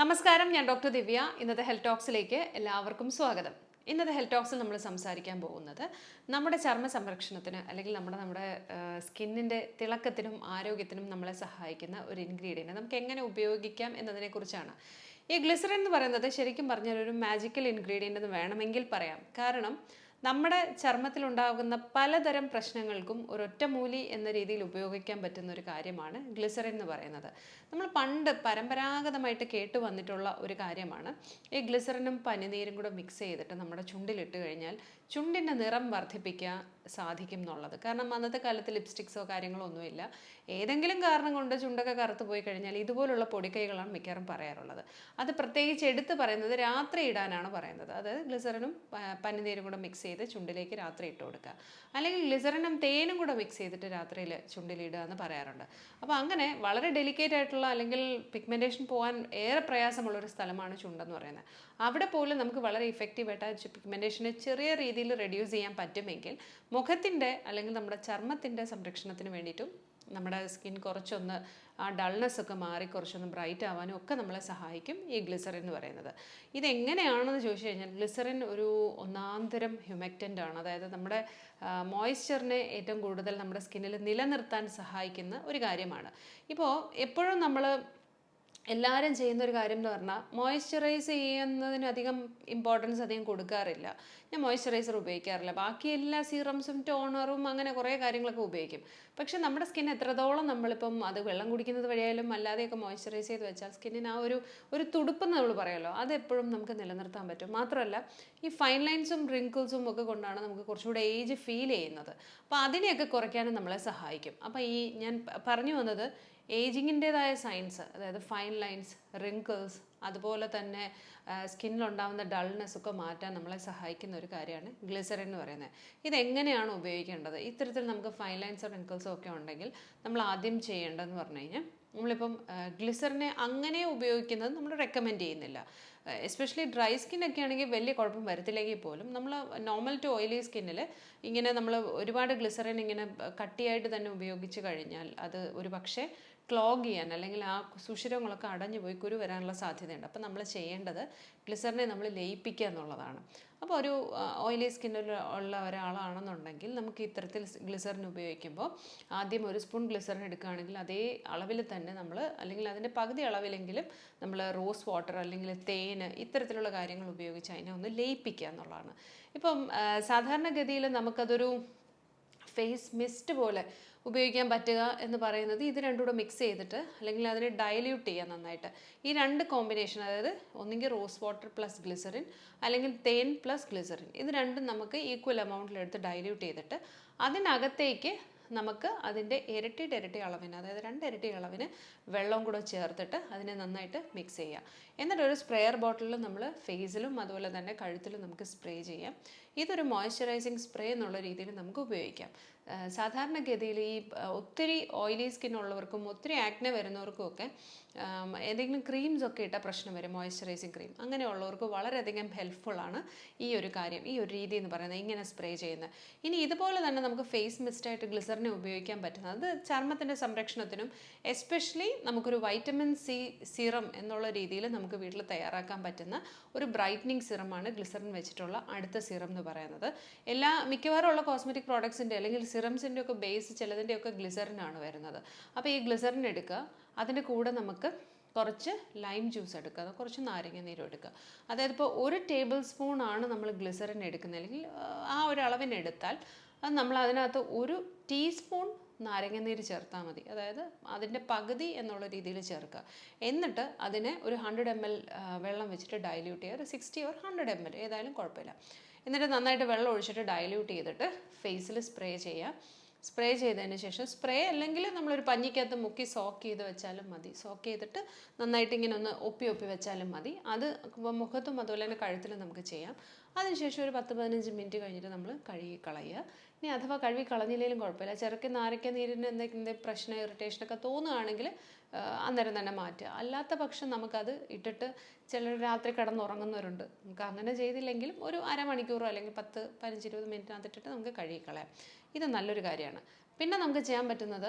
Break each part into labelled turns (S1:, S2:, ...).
S1: നമസ്കാരം ഞാൻ ഡോക്ടർ ദിവ്യ. ഇന്നത്തെ ഹെൽത്ത് ടോക്സിലേക്ക് എല്ലാവർക്കും സ്വാഗതം. ഇന്നത്തെ ഹെൽത്ത് ടോക്സിൽ നമ്മൾ സംസാരിക്കാൻ പോകുന്നത് നമ്മുടെ ചർമ്മ സംരക്ഷണത്തിന് അല്ലെങ്കിൽ നമ്മുടെ നമ്മുടെ സ്കിന്നിന്റെ തിളക്കത്തിനും ആരോഗ്യത്തിനും നമ്മളെ സഹായിക്കുന്ന ഒരു ഇൻഗ്രീഡിയന്റ്. നമുക്ക് എങ്ങനെ ഉപയോഗിക്കാം എന്നതിനെക്കുറിച്ചാണ് ഈ ഗ്ലിസറിൻ എന്ന് പറയുന്നത് ശരിക്കും പറഞ്ഞാൽ ഒരു മാജിക്കൽ ഇൻഗ്രീഡിയന്റ് എന്ന് വേണമെങ്കിൽ പറയാം. കാരണം നമ്മുടെ ചർമ്മത്തിലുണ്ടാകുന്ന പലതരം പ്രശ്നങ്ങൾക്കും ഒരൊറ്റമൂലി എന്ന രീതിയിൽ ഉപയോഗിക്കാൻ പറ്റുന്ന ഒരു കാര്യമാണ് ഗ്ലിസറിൻ എന്ന് പറയുന്നത്. നമ്മൾ പണ്ട് പരമ്പരാഗതമായിട്ട് കേട്ടു വന്നിട്ടുള്ള ഒരു കാര്യമാണ്. ഈ ഗ്ലിസറിനും പനിനീരും കൂടെ മിക്സ് ചെയ്തിട്ട് നമ്മുടെ ചുണ്ടിലിട്ട് കഴിഞ്ഞാൽ ചുണ്ടിന്റെ നിറം വർദ്ധിപ്പിക്കാൻ സാധിക്കും എന്നുള്ളത്. കാരണം അന്നത്തെ കാലത്ത് ലിപ്സ്റ്റിക്സോ കാര്യങ്ങളോ ഒന്നുമില്ല. ഏതെങ്കിലും കാരണം കൊണ്ട് ചുണ്ടൊക്കെ കറുത്ത് പോയി കഴിഞ്ഞാൽ ഇതുപോലുള്ള പൊടിക്കൈകളാണ് മിക്കവാറും പറയാറുള്ളത്. അത് പ്രത്യേകിച്ച് എടുത്ത് പറയുന്നത് രാത്രി ഇടാനാണ് പറയുന്നത്. അതായത് ഗ്ലിസറിനും പനിനീരും കൂടെ മിക്സ് ചെയ്ത് ചുണ്ടിലേക്ക് രാത്രി ഇട്ട് കൊടുക്കുക. അല്ലെങ്കിൽ ഗ്ലിസറിനും തേനും കൂടെ മിക്സ് ചെയ്തിട്ട് രാത്രിയിൽ ചുണ്ടിലിടുക എന്ന് പറയാറുണ്ട്. അപ്പോൾ അങ്ങനെ വളരെ ഡെലിക്കേറ്റ് ആയിട്ടുള്ള അല്ലെങ്കിൽ പിഗ്മെന്റേഷൻ പോകാൻ ഏറെ പ്രയാസമുള്ള ഒരു സ്ഥലമാണ് ചുണ്ടെന്ന് പറയുന്നത്. അവിടെ പോലും നമുക്ക് വളരെ ഇഫക്റ്റീവായിട്ട് പിഗ്മെന്റേഷനെ ചെറിയ രീതിയിൽ റെഡ്യൂസ് ചെയ്യാൻ പറ്റുമെങ്കിൽ മുഖത്തിന്റെ അല്ലെങ്കിൽ നമ്മുടെ ചർമ്മത്തിന്റെ സംരക്ഷണത്തിന് വേണ്ടിയിട്ടും നമ്മുടെ സ്കിൻ കുറച്ചൊന്ന് ആ ഡൾനെസ് ഒക്കെ മാറി കുറച്ചൊന്ന് ബ്രൈറ്റ് ആവാനും ഒക്കെ നമ്മളെ സഹായിക്കും ഈ ഗ്ലിസറിൻ എന്ന് പറയുന്നത്. ഇതെങ്ങനെയാണെന്ന് ചോദിച്ചു കഴിഞ്ഞാൽ ഗ്ലിസറിൻ ഒരു ഒന്നാന്തരം ഹ്യൂമക്റ്റന്റ് ആണ്. അതായത് നമ്മുടെ മോയ്സ്ചറിനെ ഏറ്റവും കൂടുതൽ നമ്മുടെ സ്കിന്നിൽ നിലനിർത്താൻ സഹായിക്കുന്ന ഒരു കാര്യമാണ്. ഇപ്പോൾ എപ്പോഴും നമ്മൾ എല്ലാവരും ചെയ്യുന്ന ഒരു കാര്യം എന്ന് പറഞ്ഞാൽ മോയ്സ്ചറൈസ് ചെയ്യുന്നതിന് അധികം ഇമ്പോർട്ടൻസ് അധികം കൊടുക്കാറില്ല. ഞാൻ മോയ്സ്ചറൈസർ ഉപയോഗിക്കാറില്ല. ബാക്കി എല്ലാ സീറംസും ടോണറും അങ്ങനെ കുറേ കാര്യങ്ങളൊക്കെ ഉപയോഗിക്കും. പക്ഷെ നമ്മുടെ സ്കിൻ എത്രത്തോളം നമ്മളിപ്പം അത് വെള്ളം കുടിക്കുന്നത് വഴിയായാലും അല്ലാതെയൊക്കെ മോയ്സ്ചറൈസ് ചെയ്ത് വെച്ചാൽ സ്കിന്നിന് ആ ഒരു ഒരു തുടുപ്പ് നമ്മൾ പറയുമല്ലോ അതെപ്പോഴും നമുക്ക് നിലനിർത്താൻ പറ്റും. മാത്രമല്ല ഈ ഫൈൻ ലൈൻസും റിങ്കിൾസും ഒക്കെ കൊണ്ടാണ് നമുക്ക് കുറച്ചുകൂടെ ഏജ് ഫീൽ ചെയ്യുന്നത്. അപ്പോൾ അതിനെയൊക്കെ കുറയ്ക്കാനും നമ്മളെ സഹായിക്കും. അപ്പോൾ ഈ ഞാൻ പറഞ്ഞു വന്നത് ഏജിങ്ങിന്റെതായ സൈൻസ് അതായത് ഫൈൻ ലൈൻസ് റിങ്കിൾസ് അതുപോലെ തന്നെ സ്കിന്നിലുണ്ടാകുന്ന ഡൾനെസ് ഒക്കെ മാറ്റാൻ നമ്മളെ സഹായിക്കുന്ന ഒരു കാര്യമാണ് ഗ്ലിസറിൻ എന്ന് പറയുന്നത്. ഇതെങ്ങനെയാണ് ഉപയോഗിക്കേണ്ടത്? ഇത്തരത്തിൽ നമുക്ക് ഫൈൻ ലൈൻസ് റിങ്കിൾസോ ഒക്കെ ഉണ്ടെങ്കിൽ നമ്മൾ ആദ്യം ചെയ്യേണ്ടതെന്ന് പറഞ്ഞു കഴിഞ്ഞാൽ നമ്മളിപ്പം ഗ്ലിസറിനെ അങ്ങനെ ഉപയോഗിക്കുന്നത് നമ്മൾ റെക്കമെൻഡ് ചെയ്യുന്നില്ല. എസ്പെഷ്യലി ഡ്രൈ സ്കിന്നൊക്കെ ആണെങ്കിൽ വലിയ കുഴപ്പം വരത്തില്ലെങ്കിൽ പോലും നമ്മൾ നോർമൽ ടു ഓയിലി സ്കിന്നിൽ ഇങ്ങനെ നമ്മൾ ഒരുപാട് ഗ്ലിസറിൻ ഇങ്ങനെ കട്ടിയായിട്ട് തന്നെ ഉപയോഗിച്ച് കഴിഞ്ഞാൽ അത് ഒരു പക്ഷേ ക്ലോഗ് ചെയ്യാൻ അല്ലെങ്കിൽ ആ സുഷിരങ്ങളൊക്കെ അടഞ്ഞു പോയി കുരു വരാനുള്ള സാധ്യതയുണ്ട്. അപ്പോൾ നമ്മൾ ചെയ്യേണ്ടത് ഗ്ലിസറിനെ നമ്മൾ ലയിപ്പിക്കുക എന്നുള്ളതാണ്. അപ്പോൾ ഒരു ഓയിലി സ്കിന്നിൽ ഉള്ള ഒരാളാണെന്നുണ്ടെങ്കിൽ നമുക്ക് ഇത്തരത്തിൽ ഗ്ലിസറിൻ ഉപയോഗിക്കുമ്പോൾ ആദ്യം ഒരു സ്പൂൺ ഗ്ലിസറിൻ എടുക്കുകയാണെങ്കിൽ അതേ അളവിൽ തന്നെ നമ്മൾ അല്ലെങ്കിൽ അതിന്റെ പകുതി അളവിലെങ്കിലും നമ്മൾ റോസ് വാട്ടർ അല്ലെങ്കിൽ തേന് ഇത്തരത്തിലുള്ള കാര്യങ്ങൾ ഉപയോഗിച്ച് അതിനെ ഒന്ന് ലയിപ്പിക്കുക എന്നുള്ളതാണ്. ഇപ്പം സാധാരണഗതിയിൽ നമുക്കതൊരു ഫേസ് മിസ്റ്റ് പോലെ ഉപയോഗിക്കാൻ പറ്റുക എന്ന് പറയുന്നത് ഇത് രണ്ടും കൂടെ മിക്സ് ചെയ്തിട്ട് അല്ലെങ്കിൽ അതിനെ ഡയല്യൂട്ട് ചെയ്യുക നന്നായിട്ട്. ഈ രണ്ട് കോമ്പിനേഷൻ അതായത് ഒന്നുകിൽ റോസ് വാട്ടർ പ്ലസ് ഗ്ലിസറിൻ അല്ലെങ്കിൽ തേൻ പ്ലസ് ഗ്ലിസറിൻ ഇത് രണ്ടും നമുക്ക് ഈക്വൽ എമൗണ്ടിലെടുത്ത് ഡയല്യൂട്ട് ചെയ്തിട്ട് അതിനകത്തേക്ക് നമുക്ക് അതിന്റെ ഇരട്ടി ഇരട്ടി അളവിന് അതായത് രണ്ട് ഇരട്ടി അളവിന് വെള്ളം കൂടെ ചേർത്തിട്ട് അതിനെ നന്നായിട്ട് മിക്സ് ചെയ്യാം. എന്നിട്ട് ഒരു സ്പ്രേയർ ബോട്ടിലിൽ നമ്മൾ ഫേസിലും അതുപോലെ തന്നെ കഴുത്തിലും നമുക്ക് സ്പ്രേ ചെയ്യാം. ഇതൊരു മോയ്സ്ചറൈസിങ് സ്പ്രേ എന്നുള്ള രീതിയിൽ നമുക്ക് ഉപയോഗിക്കാം. സാധാരണഗതിയിൽ ഈ ഒത്തിരി ഓയിലി സ്കിൻ ഉള്ളവർക്കും ഒത്തിരി ആക്നെ വരുന്നവർക്കും ഒക്കെ ഏതെങ്കിലും ക്രീംസ് ഒക്കെ ഇട്ട പ്രശ്നം വരും മോയ്സ്ചറൈസിങ് ക്രീം അങ്ങനെയുള്ളവർക്ക് വളരെയധികം ഹെൽപ്ഫുള്ളാണ് ഈ ഒരു കാര്യം ഈ ഒരു രീതി എന്ന് പറയുന്നത് ഇങ്ങനെ സ്പ്രേ ചെയ്യുന്നത്. ഇനി ഇതുപോലെ തന്നെ നമുക്ക് ഫേസ് മിസ്റ്റായിട്ട് ഗ്ലിസറിനെ ഉപയോഗിക്കാൻ പറ്റുന്നത് അത് ചർമ്മത്തിന്റെ സംരക്ഷണത്തിനും എസ്പെഷ്യലി നമുക്കൊരു വൈറ്റമിൻ സി സിറം എന്നുള്ള രീതിയിൽ നമുക്ക് വീട്ടിൽ തയ്യാറാക്കാൻ പറ്റുന്ന ഒരു ബ്രൈറ്റനിങ് സിറമാണ് ഗ്ലിസറിൻ വെച്ചിട്ടുള്ള അടുത്ത സിറം എന്ന് പറയുന്നത്. എല്ലാ മിക്കവാറും ഉള്ള കോസ്മെറ്റിക് പ്രോഡക്ട്സിന്റെ അല്ലെങ്കിൽ സിറംസിന്റെ ഒക്കെ ബേസ് ചിലതിന്റെയൊക്കെ ഗ്ലിസറിനാണ് വരുന്നത്. അപ്പോൾ ഈ ഗ്ലിസറിൻ എടുക്കുക. അതിന്റെ കൂടെ നമുക്ക് കുറച്ച് ലൈം ജ്യൂസ് എടുക്കുക. കുറച്ച് നാരങ്ങ നീരും എടുക്കുക. അതായത് ഇപ്പോൾ ഒരു ടേബിൾ സ്പൂൺ ആണ് നമ്മൾ ഗ്ലിസറിൻ എടുക്കുന്നത്. അല്ലെങ്കിൽ ആ ഒരു അളവിനെടുത്താൽ അത് നമ്മൾ അതിനകത്ത് ഒരു ടീസ്പൂൺ നാരങ്ങനീര് ചേർത്താൽ മതി. അതായത് അതിന്റെ പകുതി എന്നുള്ള രീതിയിൽ ചേർക്കുക. എന്നിട്ട് അതിനെ ഒരു ഹൺഡ്രഡ് എം എൽ വെള്ളം വെച്ചിട്ട് ഡൈല്യൂട്ട് ചെയ്യുക. ഒരു sixty or hundred M L ഏതായാലും കുഴപ്പമില്ല. എന്നിട്ട് നന്നായിട്ട് വെള്ളം ഒഴിച്ചിട്ട് ഡയല്യൂട്ട് ചെയ്തിട്ട് ഫേസിൽ സ്പ്രേ ചെയ്യുക സ്പ്രേ ചെയ്തതിന് ശേഷം സ്പ്രേ അല്ലെങ്കിൽ നമ്മളൊരു പഞ്ഞിക്കകത്ത് മുക്കി സോക്ക് ചെയ്ത് വെച്ചാലും മതി. സോക്ക് ചെയ്തിട്ട് നന്നായിട്ട് ഇങ്ങനെ ഒന്ന് ഒപ്പി ഒപ്പി വെച്ചാലും മതി. അത് മുഖത്തും അതുപോലെ തന്നെ കഴുത്തിലും നമുക്ക് ചെയ്യാം. അതിനുശേഷം ഒരു പത്ത് പതിനഞ്ച് മിനിറ്റ് കഴിഞ്ഞിട്ട് നമ്മൾ കഴുകി കളയുക. ഇനി അഥവാ കഴുകി കളഞ്ഞില്ലെങ്കിലും കുഴപ്പമില്ല. ചെറുക്കി നാരക്ക നീരിന് എന്തെങ്കിലും പ്രശ്നം ഇറിറ്റേഷനൊക്കെ തോന്നുകയാണെങ്കിൽ അന്നേരം തന്നെ മാറ്റുക. അല്ലാത്ത പക്ഷം നമുക്കത് ഇട്ടിട്ട് ചിലർ രാത്രി കിടന്നുറങ്ങുന്നവരുണ്ട്. നമുക്ക് അങ്ങനെ ചെയ്തില്ലെങ്കിലും ഒരു അരമണിക്കൂറോ അല്ലെങ്കിൽ പത്ത് പതിനഞ്ച് ഇരുപത് മിനിറ്റിനകത്തിട്ടിട്ട് നമുക്ക് കഴുകിക്കളയാം. ഇത് നല്ലൊരു കാര്യമാണ്. പിന്നെ നമുക്ക് ചെയ്യാൻ പറ്റുന്നത്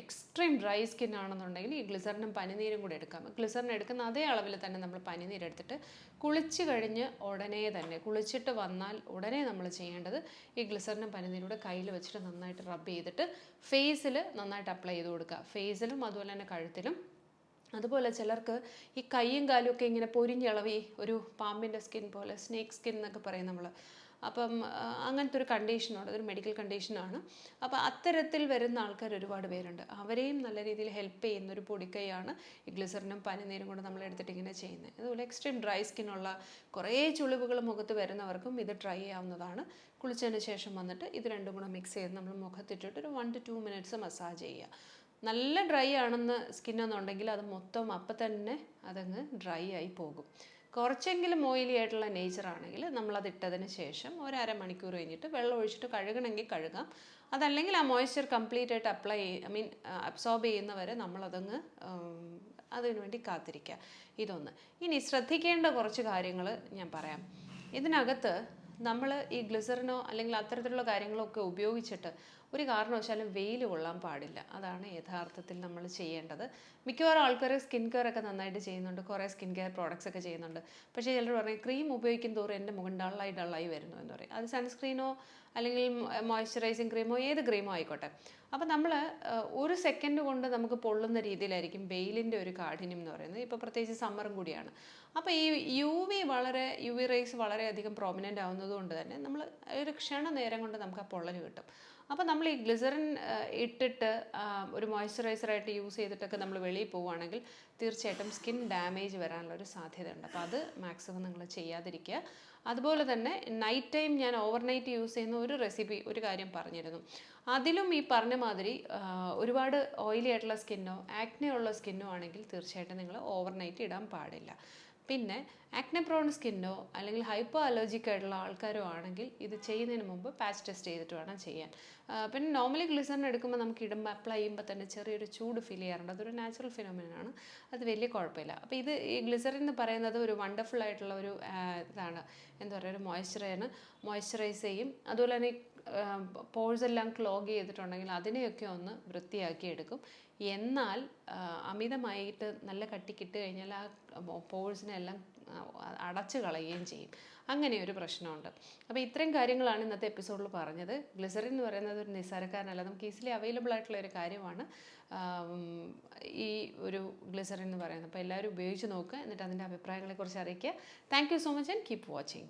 S1: എക്സ്ട്രീം ഡ്രൈ സ്കിൻ ആണെന്നുണ്ടെങ്കിൽ ഈ ഗ്ലിസറിനും പനിനീരും കൂടി എടുക്കാം. ഗ്ലിസറിൻ എടുക്കുന്ന അതേ അളവിൽ തന്നെ നമ്മൾ പനിനീര് എടുത്തിട്ട് കുളിച്ച് കഴിഞ്ഞ് ഉടനെ തന്നെ കുളിച്ചിട്ട് വന്നാൽ ഉടനെ നമ്മൾ ചെയ്യേണ്ടത് ഈ ഗ്ലിസറിനും പനിനീരൂടെ കയ്യിൽ വെച്ചിട്ട് നന്നായിട്ട് റബ്ബ് ചെയ്തിട്ട് ഫേസിൽ നന്നായിട്ട് അപ്ലൈ ചെയ്ത് കൊടുക്കുക. ഫേസിലും അതുപോലെ തന്നെ കഴുത്തിലും. അതുപോലെ ചിലർക്ക് ഈ കൈയും കാലും ഒക്കെ ഇങ്ങനെ പൊരിഞ്ഞിളവി ഒരു പാമ്പിന്റെ സ്കിൻ പോലെ സ്നേക്ക് സ്കിൻ എന്നൊക്കെ പറയും നമ്മൾ അപ്പം അങ്ങനത്തെ ഒരു കണ്ടീഷനുണ്ട് അതൊരു മെഡിക്കൽ കണ്ടീഷനാണ് അപ്പോൾ അത്തരത്തിൽ വരുന്ന ആൾക്കാർ ഒരുപാട് പേരുണ്ട്. അവരെയും നല്ല രീതിയിൽ ഹെൽപ്പ് ചെയ്യുന്ന ഒരു പൊടിക്കൈയാണ് ഈ ഗ്ലിസറിനും പനിനീരും കൊണ്ട് നമ്മൾ എടുത്തിട്ട് ഇങ്ങനെ ചെയ്യുന്നത്. അതുപോലെ എക്സ്ട്രീം ഡ്രൈ സ്കിന്നുള്ള കുറേ ചുളിവുകൾ മുഖത്ത് വരുന്നവർക്കും ഇത് ട്രൈ ചെയ്യാവുന്നതാണ്. കുളിച്ചതിന് ശേഷം വന്നിട്ട് ഇത് രണ്ടും കൂടെ മിക്സ് ചെയ്ത് നമ്മൾ മുഖത്തിട്ടിട്ട് ഒരു one two two minutes massage ചെയ്യുക. നല്ല ഡ്രൈ ആണെന്ന് സ്കിന്നെന്നുണ്ടെങ്കിൽ അത് മൊത്തം അപ്പം തന്നെ അതങ്ങ് ഡ്രൈ ആയി പോകും. കുറച്ചെങ്കിലും ഓയിലി ആയിട്ടുള്ള നേച്ചർ ആണെങ്കിൽ നമ്മളത് ഇട്ടതിന് ശേഷം ഒരു അരമണിക്കൂർ കഴിഞ്ഞിട്ട് വെള്ളം ഒഴിച്ചിട്ട് കഴുകണമെങ്കിൽ കഴുകാം. അതല്ലെങ്കിൽ ആ മോയ്സ്ചർ കംപ്ലീറ്റ് ആയിട്ട് അപ്ലൈ ഐ മീൻ അബ്സോർബ് ചെയ്യുന്നവരെ നമ്മളതങ്ങ് അതിനുവേണ്ടി അതിനു വേണ്ടി കാത്തിരിക്കുക. ഇതൊന്ന്. ഇനി ശ്രദ്ധിക്കേണ്ട കുറച്ച് കാര്യങ്ങൾ ഞാൻ പറയാം. ഇതിനകത്ത് നമ്മൾ ഈ ഗ്ലിസറിനോ അല്ലെങ്കിൽ അത്തരത്തിലുള്ള കാര്യങ്ങളോ ഒക്കെ ഉപയോഗിച്ചിട്ട് ഒരു കാരണവശാലും വെയിൽ കൊള്ളാൻ പാടില്ല. അതാണ് യഥാർത്ഥത്തിൽ നമ്മൾ ചെയ്യേണ്ടത്. മിക്കവാറും ആൾക്കാർ സ്കിൻ കെയർ ഒക്കെ നന്നായിട്ട് ചെയ്യുന്നുണ്ട്. കുറേ സ്കിൻ കെയർ പ്രോഡക്റ്റ്സ് ഒക്കെ ചെയ്യുന്നുണ്ട്. പക്ഷേ ചിലർ പറയും ക്രീം ഉപയോഗിക്കും തോറും എന്റെ മുഖം ഡള്ളായി ഡള്ളായി വരുന്നു എന്ന് പറയും. അത് സൺസ്ക്രീനോ അല്ലെങ്കിൽ മോയ്സ്ചറൈസിങ് ക്രീമോ ഏത് ക്രീമോ ആയിക്കോട്ടെ. അപ്പോൾ നമ്മൾ ഒരു സെക്കൻഡ് കൊണ്ട് നമുക്ക് പൊള്ളുന്ന രീതിയിലായിരിക്കും വെയിലിന്റെ ഒരു കാഠിന്യം എന്ന് പറയുന്നത്. ഇപ്പോൾ പ്രത്യേകിച്ച് സമ്മറും കൂടിയാണ്. അപ്പോൾ ഈ യു വി വളരെ യു വി റേസ് വളരെയധികം പ്രോമിനന്റ് ആവുന്നത് കൊണ്ട് തന്നെ നമ്മൾ ഒരു ക്ഷണനേരം കൊണ്ട് നമുക്ക് ആ പൊള്ളൽ കിട്ടും. അപ്പോൾ നമ്മൾ ഈ ഗ്ലിസറിൻ ഇട്ടിട്ട് ഒരു മോയ്സ്ചറൈസറായിട്ട് യൂസ് ചെയ്തിട്ടൊക്കെ നമ്മൾ വെളിയിൽ പോവുകയാണെങ്കിൽ തീർച്ചയായിട്ടും സ്കിൻ ഡാമേജ് വരാനുള്ള ഒരു സാധ്യതയുണ്ട്. അപ്പോൾ അത് മാക്സിമം നിങ്ങൾ ചെയ്യാതിരിക്കുക. അതുപോലെ തന്നെ നൈറ്റ് ടൈം ഞാൻ ഓവർനൈറ്റ് യൂസ് ചെയ്യുന്ന ഒരു റെസിപ്പി ഒരു കാര്യം പറഞ്ഞിരുന്നു. അതിലും ഈ പറഞ്ഞ മാതിരി ഒരുപാട് ഓയിലി ആയിട്ടുള്ള സ്കിന്നോ ആക്നെ ഉള്ള സ്കിന്നോ ആണെങ്കിൽ തീർച്ചയായിട്ടും നിങ്ങൾ ഓവർനൈറ്റ് ഇടാൻ പാടില്ല. പിന്നെ ആക്നെ പ്രോൺ സ്കിന്നോ അല്ലെങ്കിൽ ഹൈപ്പോ അലർജിക് ആയിട്ടുള്ള ആൾക്കാരോ ആണെങ്കിൽ ഇത് ചെയ്യുന്നതിന് മുമ്പ് പാച്ച് ടെസ്റ്റ് ചെയ്തിട്ട് വേണം ചെയ്യാൻ. പിന്നെ നോർമലി ഗ്ലിസറിൻ എടുക്കുമ്പോൾ നമുക്ക് ഇടുമ്പോൾ അപ്ലൈ ചെയ്യുമ്പോൾ തന്നെ ചെറിയൊരു ചൂട് ഫീൽ ചെയ്യാറുണ്ട്. അതൊരു നാച്ചുറൽ ഫിനോമിനാണ് അത് വലിയ കുഴപ്പമില്ല. അപ്പോൾ ഇത് ഈ ഗ്ലിസറിൻ എന്ന് പറയുന്നത് ഒരു വണ്ടർഫുൾ ആയിട്ടുള്ള ഒരു ഇതാണ്. എന്താ പറയുക? ഒരു മോയ്സ്ചറാണ് മോയ്സ്ചറൈസ് ചെയ്യും. അതുപോലെ തന്നെ പോഴ്സ് എല്ലാം ക്ലോഗ് ചെയ്തിട്ടുണ്ടെങ്കിൽ അതിനെയൊക്കെ ഒന്ന് വൃത്തിയാക്കി എടുക്കും. എന്നാൽ അമിതമായിട്ട് നല്ല കട്ടിക്കിട്ട് കഴിഞ്ഞാൽ ആ പോഴ്സിനെല്ലാം അടച്ചു കളയുകയും ചെയ്യും. അങ്ങനെ ഒരു പ്രശ്നമുണ്ട്. അപ്പോൾ ഇത്രയും കാര്യങ്ങളാണ് ഇന്നത്തെ എപ്പിസോഡിൽ പറഞ്ഞത്. ഗ്ലിസറിൻ എന്ന് പറയുന്നത് ഒരു നിസ്സാരക്കാരനല്ല. നമുക്ക് ഈസിലി അവൈലബിൾ ആയിട്ടുള്ള ഒരു കാര്യമാണ്. ഈ ഒരു ഗ്ലിസറിൻ എന്ന് പറയുന്നത്. അപ്പോൾ എല്ലാവരും ഉപയോഗിച്ച് നോക്കുക എന്നിട്ട് അതിന്റെ അഭിപ്രായങ്ങളെക്കുറിച്ച് അറിയിക്കുക. Thank so much and keep watching